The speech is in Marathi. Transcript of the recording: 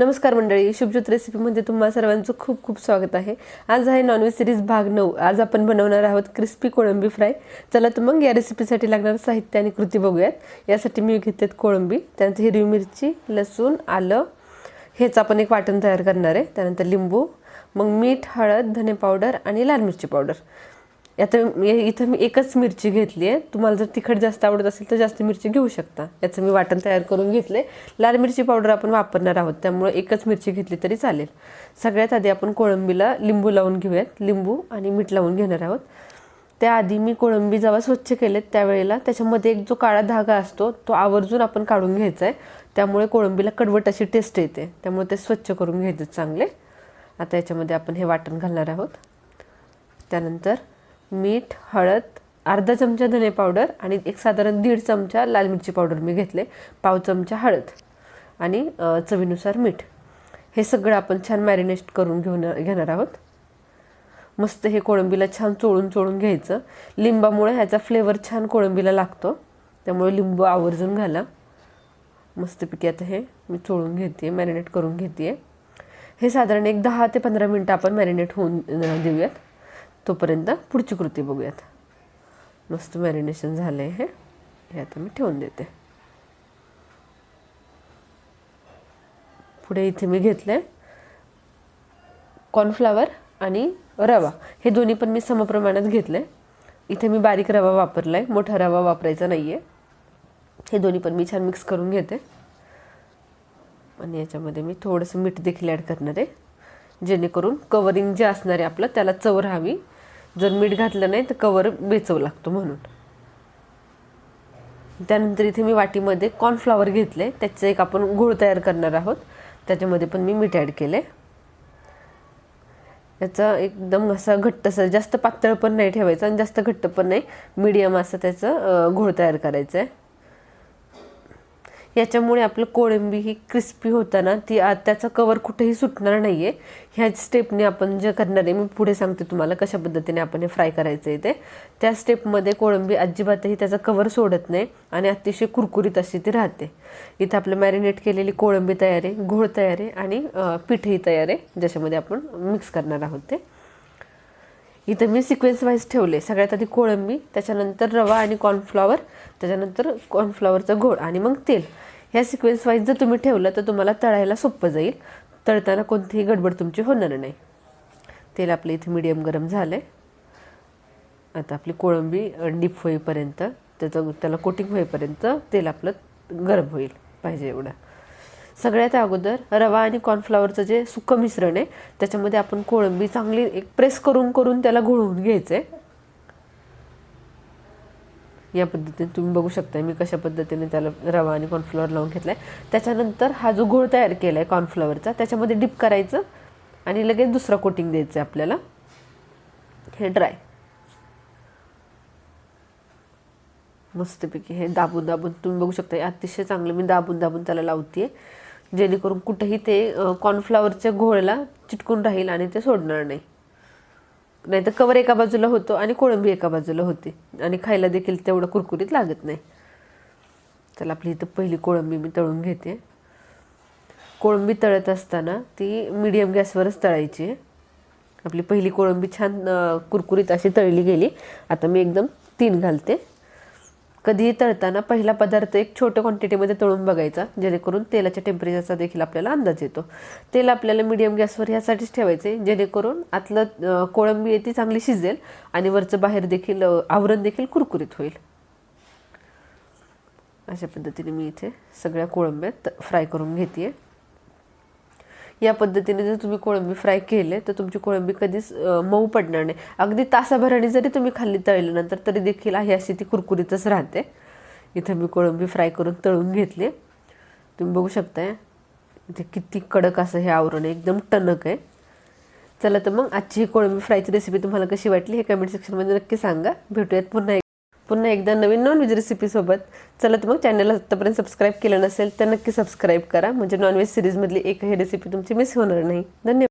नमस्कार मंडळी शुभज्योत रेसिपीमध्ये तुम्हा सर्वांचं खूप खूप स्वागत आहे. आज आहे नॉनव्हेज सिरीज भाग नऊ. आज आपण बनवणार आहोत क्रिस्पी कोळंबी फ्राय चला तर मग या रेसिपीसाठी लागणारं साहित्य आणि कृती बघूयात. यासाठी मी घेतलेत कोळंबी त्यानंतर हिरवी मिरची लसूण आलं. हेच आपण एक वाटण तयार करणार आहे. त्यानंतर लिंबू मग मीठ हळद धने पावडर आणि लाल मिरची पावडर आता मी- इथं मी एकच मिरची घेतली आहे. तुम्हाला जर तिखट जास्त आवडत असेल तर जास्त मिरची घेऊ शकता. याचं मी वाटण तयार करून घेतले लाल मिरची पावडर आपण वापरणार आहोत. त्यामुळे एकच मिरची घेतली तरी चालेल. सगळ्यात आधी आपण कोळंबीला लिंबू लावून घेऊयात. लिंबू आणि मीठ लावून घेणार आहोत. त्याआधी मी कोळंबी जेव्हा स्वच्छ केलेत त्यावेळेला त्याच्यामध्ये एक जो काळा धागा असतो तो आवर्जून आपण काढून घ्यायचा आहे त्यामुळे कोळंबीला कडवट अशी टेस्ट येते. त्यामुळे ते स्वच्छ करून घ्यायचे चांगले. आता याच्यामध्ये आपण हे वाटण घालणार आहोत. त्यानंतर मीठ हळद अर्धा चमचा धने पावडर आणि एक साधारण दीड चमचा लाल मिरची पावडर मी घेतले. पाव चमचा हळद आणि चवीनुसार मीठ. हे सगळं आपण छान मॅरिनेट करून घेऊन घेणार आहोत. मस्त हे कोळंबीला छान चोळून चोळून घ्यायचं. लिंबामुळे ह्याचा फ्लेवर छान कोळंबीला लागतो. त्यामुळे लिंबू आवर्जून घाला. मस्तपैकी आता हे मी चोळून घेते मॅरिनेट करून घेते हे साधारण एक दहा ते पंधरा मिनटं आपण मॅरिनेट होऊन देऊयात. तोपर्यंत पुढची कृती बघूयात. मस्त मॅरिनेशन झालं आहे हे आता मी ठेवून देते. पुढे इथे मी घेतलं आहे कॉर्नफ्लावर आणि रवा. हे दोन्ही पण मी समप्रमाणात घेतलं आहे इथे मी बारीक रवा वापरला आहे मोठा रवा वापरायचा नाही आहे हे दोन्ही पण मी छान मिक्स करून घेते. आणि याच्यामध्ये मी थोडंसं मीठ देखील ॲड करणार आहे. जेणेकरून कवरिंग जे असणार आहे आपलं त्याला चव राहावी. जर मीठ घातलं नाही तर कवर बेचव लागतो म्हणून. त्यानंतर इथे मी वाटीमध्ये कॉर्नफ्लावर घेतले. त्याचं एक आपण घोळ तयार करणार आहोत. त्याच्यामध्ये पण मी मीठ ॲड केले याचा एकदम असा घट्ट असं जास्त पातळ पण नाही ठेवायचं आणि जास्त घट्ट पण नाही. मीडियम असं त्याचं घोळ तयार करायचं आहे याच्यामुळे आपलं कोळंबी ही क्रिस्पी होताना ती आ- त्याचा कवर कुठेही सुटणार नाही आहे ह्या स्टेपने आपण जे करणार आहे मी पुढे सांगते तुम्हाला कशा पद्धतीने आपण हे फ्राय करायचं आहे ते. त्या स्टेपमध्ये कोळंबी अजिबातही त्याचा कवर सोडत नाही आणि अतिशय कुरकुरीत अशी ती राहते. इथं आपलं मॅरिनेट केलेली कोळंबी तयार आहे घोळ तयार आहे आणि पिठही पीठही तयार आहे ज्याच्यामध्ये आपण मिक्स करणार आहोत ते. इथं मी सिक्वेन्स वाईज ठेवले. सगळ्यात आधी कोळंबी त्याच्यानंतर रवा आणि कॉर्नफ्लॉवर त्याच्यानंतर कॉर्नफ्लॉवरचा घोळ आणि मग तेल. ह्या सिक्वेन्स वाईज जर तुम्ही ठेवलं तर तुम्हाला तळायला सोपं जाईल. तळताना कोणतीही गडबड तुमची होणार नाही. तेल आपलं इथे मिडियम गरम झालं आहे आता आपली कोळंबी डीप होईपर्यंत त्याचं त्याला कोटिंग होईपर्यंत तेल आपलं गरम होईल. पाहिजे एवढं. सगळ्यात अगोदर रवा आणि कॉर्नफ्लॉवरचं जे सुकं मिश्रण आहे त्याच्यामध्ये आपण कोळंबी चांगली एक प्रेस करून करून त्याला घोळवून घ्यायचं. आहे या पद्धतीने तुम्ही बघू शकता मी कशा पद्धतीने त्याला रवा आणि कॉर्नफ्लॉवर लावून घेतला आहे त्याच्यानंतर हा जो घोळ तयार केला आहे कॉर्नफ्लॉवरचा त्याच्यामध्ये डिप करायचं आणि लगेच दुसरा कोटिंग द्यायचं आहे आपल्याला. हे ड्राय मस्तपैकी हे दाबून दाबून तुम्ही बघू शकता अतिशय चांगलं मी दाबून दाबून त्याला लावते जेणेकरून कुठेही ते कॉर्नफ्लावरच्या कॉर्नफ्लॉवरच्या घोळला चिटकून राहील आणि ते सोडणार नाही. नाही तर कवर एका बाजूला होतो आणि कोळंबी एका बाजूला होती. आणि खायला देखील तेवढं कुरकुरीत लागत नाही. चला आपली इथं पहिली कोळंबी मी तळून घेते. कोळंबी तळत असताना ती मीडियम गॅसवरच तळायची. आहे आपली पहिली कोळंबी छान कुरकुरीत अशी तळली गेली. आता मी एकदम तीन घालते. कधीही तळताना पहिला पदार्थ एक छोट्या क्वांटिटीमध्ये तळून बघायचा जेणेकरून तेलाच्या टेम्परेचरचा देखील आपल्याला अंदाज येतो. तेल आपल्याला मिडियम गॅसवर ह्यासाठीच ठेवायचं आहे जेणेकरून आतलं कोळंबी आहे ती चांगली शिजेल आणि वरचं बाहेर देखील आवरण देखील कुरकुरीत होईल. अशा पद्धतीने मी इथे सगळ्या कोळंब्या फ्राय करून घेते या पद्धतीने जर तुम्ही कोळंबी फ्राय केले तर तुमची कोळंबी कधीच मऊ पडणार नाही. अगदी तासाभराने जरी तुम्ही खाल्ली तळल्यानंतर तरी देखील आहे अशी ती कुरकुरीतच राहते. इथं मी कोळंबी फ्राय करून तळून घेतली. तुम्ही बघू शकताय इथे किती कडक असं हे आवरण आहे एकदम टणक आहे. चला तर मग आजची ही कोळंबी फ्रायची रेसिपी तुम्हाला कशी वाटली हे कमेंट सेक्शनमध्ये नक्की सांगा. भेटूयात पुन्हा पुन्हा एकदा नवीन नॉनव्हेज रेसिपीसोबत चला तर मग चॅनलला आत्तापर्यंत सबस्क्राईब केलं नसेल तर नक्की सबस्क्राईब करा. म्हणजे नॉनव्हेज सिरीजमधली एकही रेसिपी तुमची मिस होणार नाही. धन्यवाद.